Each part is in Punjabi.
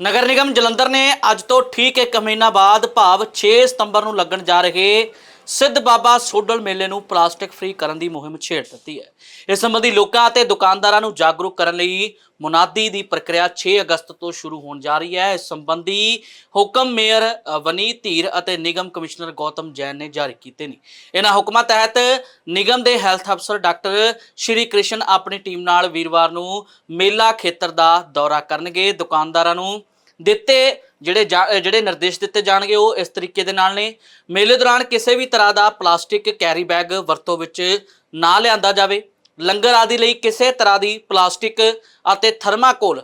ਨਗਰ ਨਿਗਮ ਜਲੰਧਰ ਨੇ ਅੱਜ ਤੋਂ ਠੀਕ ਇੱਕ ਮਹੀਨਾ ਬਾਅਦ ਭਾਵ 6 ਸਤੰਬਰ ਨੂੰ ਲੱਗਣ ਜਾ ਰਹੇ ਸਿੱਧ ਬਾਬਾ ਸੋਡਲ ਮੇਲੇ ਨੂੰ ਪਲਾਸਟਿਕ ਫ੍ਰੀ ਕਰਨ ਦੀ ਮੁਹਿੰਮ ਛੇੜ ਦਿੱਤੀ ਹੈ। ਇਸ ਸੰਬੰਧੀ ਲੋਕਾਂ ਅਤੇ ਦੁਕਾਨਦਾਰਾਂ ਨੂੰ ਜਾਗਰੂਕ ਕਰਨ ਲਈ ਮੁਨਾਦੀ ਦੀ ਪ੍ਰਕਿਰਿਆ 6 ਅਗਸਤ ਤੋਂ ਸ਼ੁਰੂ ਹੋਣ ਜਾ ਰਹੀ ਹੈ। ਇਸ ਸੰਬੰਧੀ ਹੁਕਮ ਮੇਅਰ ਅ, ਵਨੀਤ ਧੀਰ ਅਤੇ ਨਿਗਮ ਕਮਿਸ਼ਨਰ ਗੌਤਮ ਜੈਨ ਨੇ ਜਾਰੀ ਕੀਤੇ ਨੇ। ਇਹਨਾਂ ਹੁਕਮਾਂ ਤਹਿਤ ਨਿਗਮ ਦੇ ਹੈਲਥ ਅਫਸਰ ਡਾਕਟਰ ਸ਼੍ਰੀ ਕ੍ਰਿਸ਼ਨ ਆਪਣੀ ਟੀਮ ਨਾਲ ਵੀਰਵਾਰ ਨੂੰ ਮੇਲਾ ਖੇਤਰ ਦਾ ਦੌਰਾ ਕਰਨਗੇ। ਦੁਕਾਨਦਾਰਾਂ ਨੂੰ ਦਿੱਤੇ ਜਿਹੜੇ ਜਾ- ਜਿਹੜੇ ਨਿਰਦੇਸ਼ ਦਿੱਤੇ ਜਾਣਗੇ ਉਹ ਇਸ ਤਰੀਕੇ ਦੇ ਨਾਲ ਨੇ। ਮੇਲੇ ਦੌਰਾਨ ਕਿਸੇ ਵੀ ਤਰ੍ਹਾਂ ਦਾ ਪਲਾਸਟਿਕ ਕੈਰੀ ਬੈਗ ਵਰਤੋਂ ਵਿੱਚ ਨਾ ਲਿਆਂਦਾ ਜਾਵੇ। ਲੰਗਰ ਆਦਿ ਲਈ ਕਿਸੇ ਤਰ੍ਹਾਂ ਦੀ ਪਲਾਸਟਿਕ ਅਤੇ ਥਰਮਾਕੋਲ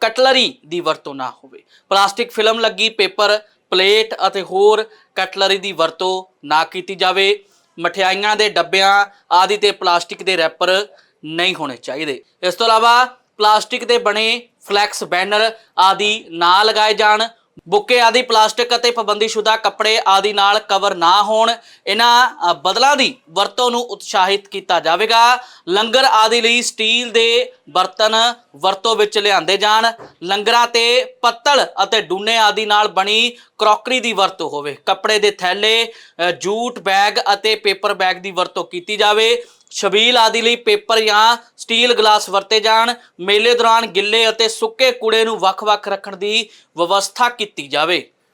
ਕਟਲਰੀ ਦੀ ਵਰਤੋਂ ਨਾ ਹੋਵੇ। ਪਲਾਸਟਿਕ ਫਿਲਮ ਲੱਗੀ, ਪੇਪਰ, ਪਲੇਟ ਅਤੇ ਹੋਰ ਕਟਲਰੀ ਦੀ ਵਰਤੋਂ ਨਾ ਕੀਤੀ ਜਾਵੇ। ਮਠਿਆਈਆਂ ਦੇ ਡੱਬਿਆਂ ਆਦਿ ਤੇ ਪਲਾਸਟਿਕ ਦੇ ਰੈਪਰ ਨਹੀਂ ਹੋਣੇ ਚਾਹੀਦੇ। ਇਸ ਤੋਂ ਇਲਾਵਾ ਪਲਾਸਟਿਕ ਦੇ ਬਣੇ ਫਲੈਕਸ ਬੈਨਰ ਆਦਿ ਨਾ ਲਗਾਏ ਜਾਣ। ਬੁੱਕੇ ਆਦਿ ਪਲਾਸਟਿਕ ਅਤੇ ਪਾਬੰਦੀਸ਼ੁਦਾ ਕੱਪੜੇ ਆਦਿ ਨਾਲ ਕਵਰ ਨਾ ਹੋਣ। ਇਹਨਾਂ ਬਦਲਾਂ ਦੀ ਵਰਤੋਂ ਨੂੰ ਉਤਸ਼ਾਹਿਤ ਕੀਤਾ ਜਾਵੇਗਾ। ਲੰਗਰ ਆਦਿ ਲਈ ਸਟੀਲ ਦੇ ਬਰਤਨ ਵਰਤੋਂ ਵਿੱਚ ਲਿਆਂਦੇ ਜਾਣ। ਲੰਗਰਾਂ ਤੇ ਪੱਤਲ ਅਤੇ ਡੂਨੇ ਆਦਿ ਨਾਲ ਬਣੀ ਕਰੋਕਰੀ ਦੀ ਵਰਤੋਂ ਹੋਵੇ। ਕੱਪੜੇ ਦੇ ਥੈਲੇ ਜੂਟ ਬੈਗ ਅਤੇ ਪੇਪਰ ਬੈਗ ਦੀ ਵਰਤੋਂ ਕੀਤੀ ਜਾਵੇ। ਛਬੀਲ ਆਦਿ ਲਈ ਪੇਪਰ ਜਾਂ ਸਟੀਲ ਗਲਾਸ ਵਰਤੇ ਜਾਣ। ਮੇਲੇ ਦੌਰਾਨ ਗਿੱਲੇ ਅਤੇ ਸੁੱਕੇ ਕੂੜੇ ਨੂੰ ਵੱਖ-ਵੱਖ ਰੱਖਣ ਦੀ ਵਿਵਸਥਾ ਕੀਤੀ ਜਾਵੇ।